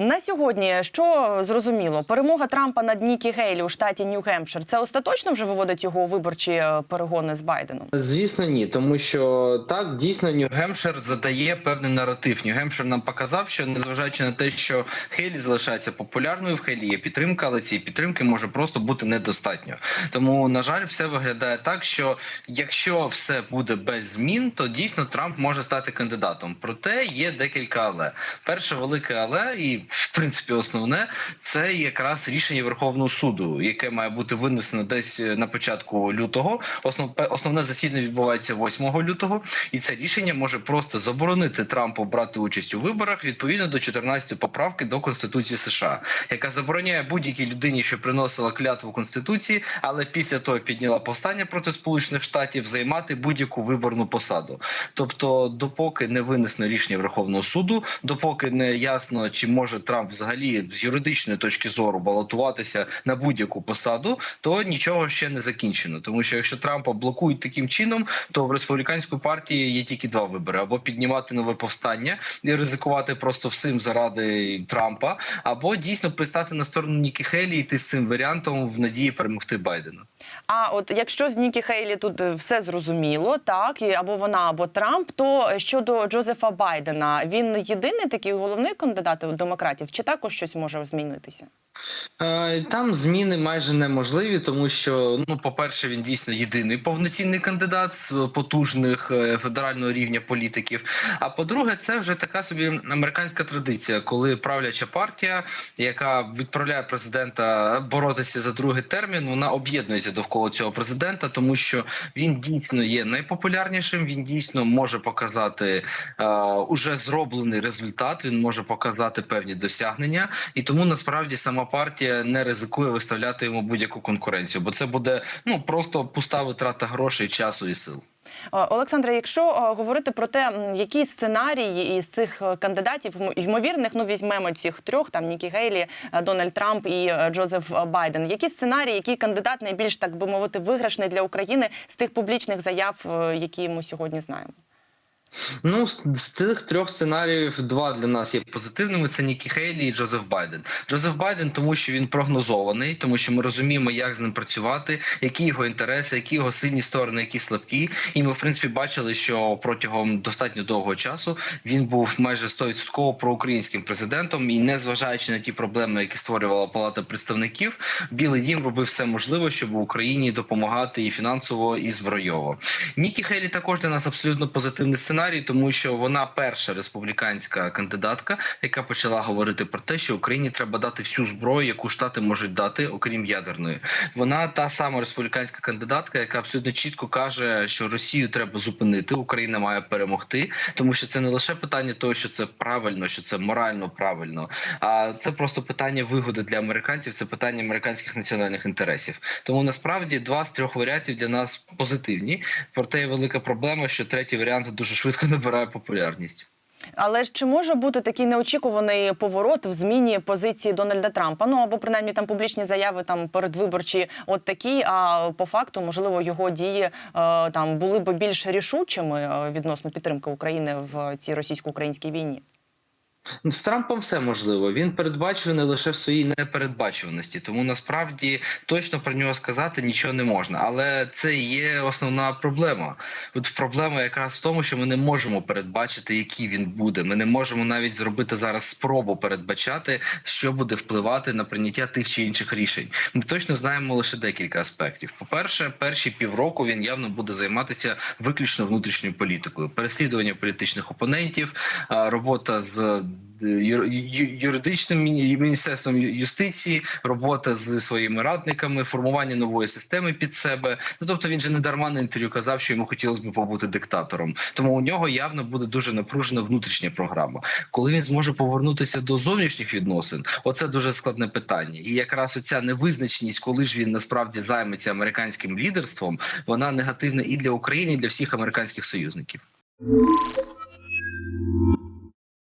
На сьогодні що зрозуміло? Перемога Трампа над Нікі Гейлі у штаті Нью-Гемпшир це остаточно вже виводить його виборчі е, перегони з Байденом? Звісно, ні, тому що так дійсно Нью-Гемпшир задає певний наратив. Нью-Гемпшир нам показав, що незважаючи на те, що Хейлі залишається популярною, в Хейлі є підтримка, але цієї підтримки може просто бути недостатньо. Тому на жаль, все виглядає так, що якщо все буде без змін, то дійсно Трамп може стати кандидатом. Проте є декілька але. Перше велике але, і в принципі основне, це якраз рішення Верховного суду, яке має бути винесено десь на початку лютого. Основ, основне засідання відбувається 8 лютого, і це рішення може просто заборонити Трампу брати участь у виборах відповідно до 14 поправки до Конституції США, яка забороняє будь-якій людині, що приносила клятву Конституції, але після того підняла повстання проти Сполучених Штатів, займати будь-яку виборну посаду. Тобто, допоки не винесено рішення Верховного суду, допоки не ясно, чи може Трамп взагалі з юридичної точки зору балотуватися на будь-яку посаду, то нічого ще не закінчено. Тому що якщо Трампа блокують таким чином, то в республіканської партії є тільки два вибори: або піднімати нове повстання і ризикувати просто всім заради Трампа, або дійсно пристати на сторону Нікі Хейлі і йти з цим варіантом в надії перемогти Байдена. А от якщо з Нікі Хейлі тут все зрозуміло, так і або вона, або Трамп, то щодо Джозефа Байдена, він єдиний такий головний кандидат у демократів, чи також щось може змінитися? Е, Там зміни майже неможливі, тому що ну, по-перше, він дійсно єдиний повноцінний кандидат з потужних е, федерального рівня політиків. А по-друге, це вже така собі американська традиція, коли правляча партія, яка відправляє президента боротися за другий термін, вона об'єднується довкола цього президента, тому що він дійсно є найпопулярнішим. Він дійсно може показати е, уже зроблений результат. Він може показати певні досягнення, і тому насправді сама партія не ризикує виставляти йому будь-яку конкуренцію, бо це буде ну просто пуста витрата грошей, часу і сил. Олександре, якщо говорити про те, які сценарії із цих е, кандидатів йм- ймовірних, ну візьмемо цих трьох: там Нікі Гейлі, е, Дональд Трамп і е, Джозеф Байден. Які сценарії, який кандидат найбільш так би мовити виграшний для України з тих публічних заяв, які ми сьогодні знаємо? Ну з, тих трьох сценаріїв два для нас є позитивними: це Нікі Хейлі і Джозеф Байден. Джозеф Байден, тому що він прогнозований, тому що ми розуміємо, як з ним працювати, які його інтереси, які його сильні сторони, які слабкі. І ми, в принципі, бачили, що протягом достатньо довгого часу він був майже 100% проукраїнським президентом, і не зважаючи на ті проблеми, які створювала Палата представників, Білий Дім робив все можливе, щоб Україні допомагати і фінансово, і збройово. Нікі Хейлі також для нас абсолютно позитивний сценарій, тому що вона перша республіканська кандидатка, яка почала говорити про те, що Україні треба дати всю зброю, яку штати можуть дати, окрім ядерної. Вона та сама республіканська кандидатка, яка абсолютно чітко каже, що Росію треба зупинити, Україна має перемогти, тому що це не лише питання того, що це правильно, що це морально правильно, а це просто питання вигоди для американців. Це питання американських національних інтересів. Тому насправді два з трьох варіантів для нас позитивні. Проте є велика проблема, що третій варіант дуже швидко набирає популярність. Але ж чи може бути такий неочікуваний поворот в зміні позиції Дональда Трампа? Ну або принаймні там публічні заяви там передвиборчі, от такі. А по факту, можливо, його дії е, там були б більш рішучими е, відносно підтримки України в цій російсько-українській війні. З Трампом все можливо. Він передбачений лише в своїй непередбачуваності, тому насправді точно про нього сказати нічого не можна. Але це є основна проблема. От проблема якраз в тому, що ми не можемо передбачити, який він буде. Ми не можемо навіть зробити зараз спробу передбачати, що буде впливати на прийняття тих чи інших рішень. Ми точно знаємо лише декілька аспектів. По перше, перші півроку він явно буде займатися виключно внутрішньою політикою, переслідування політичних опонентів, робота з юридичним міністерством юстиції, робота з своїми радниками, формування нової системи під себе. Ну тобто він же не дарма на інтерв'ю казав, що йому хотілося б побути диктатором. Тому у нього явно буде дуже напружена внутрішня програма. Коли він зможе повернутися до зовнішніх відносин, оце дуже складне питання. І якраз оця невизначеність, коли ж він насправді займеться американським лідерством, вона негативна і для України, і для всіх американських союзників.